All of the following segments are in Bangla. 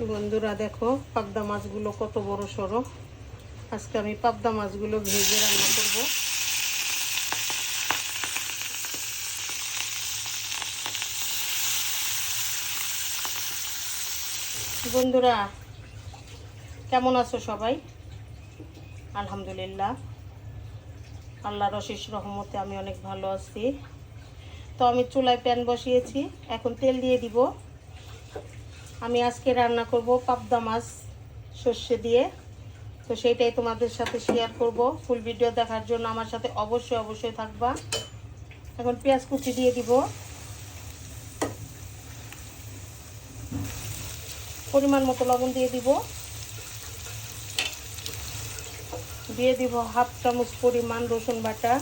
বন্ধুরা দেখো, পাবদা মাছগুলো কত বড় সড়ো। আজকে আমি পাবদা মাছগুলো ভেজে রান্না করব। বন্ধুরা, কেমন আছো সবাই? আলহামদুলিল্লাহ। আল্লাহর অশেষ রহমতে আমি অনেক ভালো আছি। তো আমি চুলায় প্যান বসিয়েছি, এখন তেল দিয়ে দিব। আমি আজকে রান্না করব পাবদা মাছ সর্ষে দিয়ে। তো সেইটাই তোমাদের সাথে শেয়ার করব। ফুল ভিডিও দেখার জন্য আমার সাথে অবশ্যই অবশ্যই থাকবা। এখন পেঁয়াজ কুচি দিয়ে দিব। পরিমাণ মতো লবণ দিয়ে দিব। দিয়ে দিব হাফ চামচ পরিমাণ রসুন বাটা।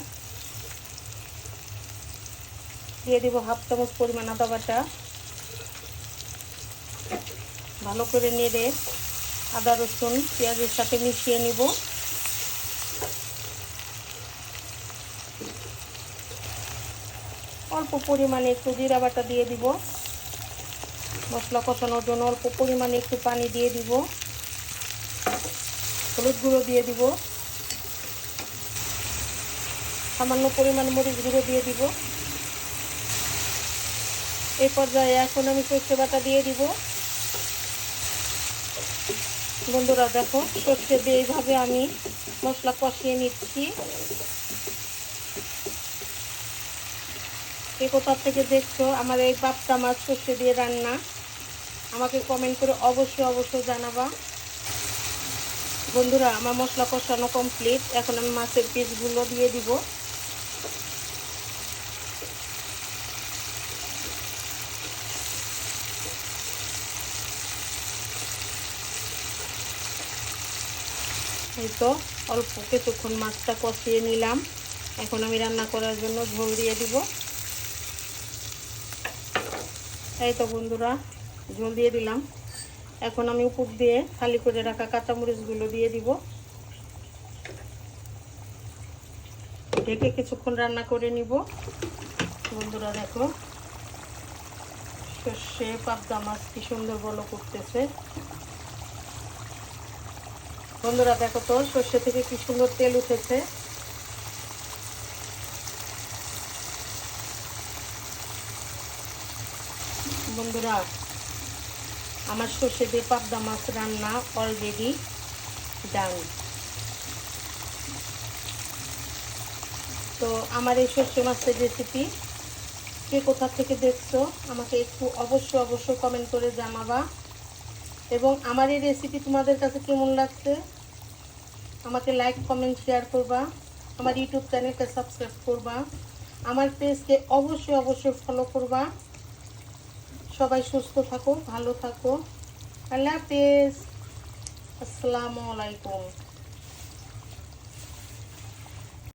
দিয়ে দিব হাফ চামচ পরিমাণ আদা বাটা। ভালো করে নেড়ে আদা, রসুন, পেঁয়াজের সাথে মিশিয়ে নিব। অল্প পরিমাণে একটু জিরা বাটা দিয়ে দিব। মশলা কষানোর জন্য অল্প পরিমাণে একটু পানি দিয়ে দিব। হলুদ গুঁড়ো দিয়ে দিব। সামান্য পরিমাণ মরিচ গুঁড়ো দিয়ে দিব। এই পর্যায়ে এখন আমি সর্ষে বাটা দিয়ে দিব। বন্ধুরা দেখো, সর্ষে দিয়ে এইভাবে আমি মশলা কষিয়ে নিচ্ছি। কে কোথা থেকে দেখছ আমার এই পাপ্তা মাছ সর্ষে দিয়ে রান্না? আমাকে কমেন্ট করে অবশ্যই অবশ্যই জানাবা। বন্ধুরা, আমার মশলা কষানো কমপ্লিট এখন আমি মাছের পিসগুলো দিয়ে দিব। এই তো অল্প কিছুক্ষণ মাছটা কষিয়ে নিলাম। এখন আমি রান্না করার জন্য ঝোল দিয়ে দিব। এই তো বন্ধুরা, ঝোল দিয়ে দিলাম। এখন আমি উপর দিয়ে খালি করে রাখা কাঁচামরিচগুলো দিয়ে দিব। ঢেকে কিছুক্ষণ রান্না করে নিব। বন্ধুরা দেখো, সর্ষে পাবদা মাছ কি সুন্দর বলো করতেছে। বন্ধুরা, দেখো তো সর্ষে থেকে কি সুন্দর তেল উঠেছে। বন্ধুরা, আমার সর্ষে দিয়ে পাবদা মাছ রান্না অলরেডি ডান তো আমার এই সর্ষে মাছের রেসিপি কে কোথা থেকে দেখছ, আমাকে একটু অবশ্যই অবশ্যই কমেন্ট করে জানাবা। এবং আমার এই রেসিপি তোমাদের কাছে কেমন লাগছে? আমাকে লাইক কমেন্ট শেয়ার করবা। আমার ইউটিউব চ্যানেলকে সাবস্ক্রাইব করবা। আমার পেজকে অবশ্যই অবশ্যই ফলো করবা। সবাই সুস্থ থাকো, ভালো থাকো। আল্লাহ হাফেজ। আসসালামু আলাইকুম।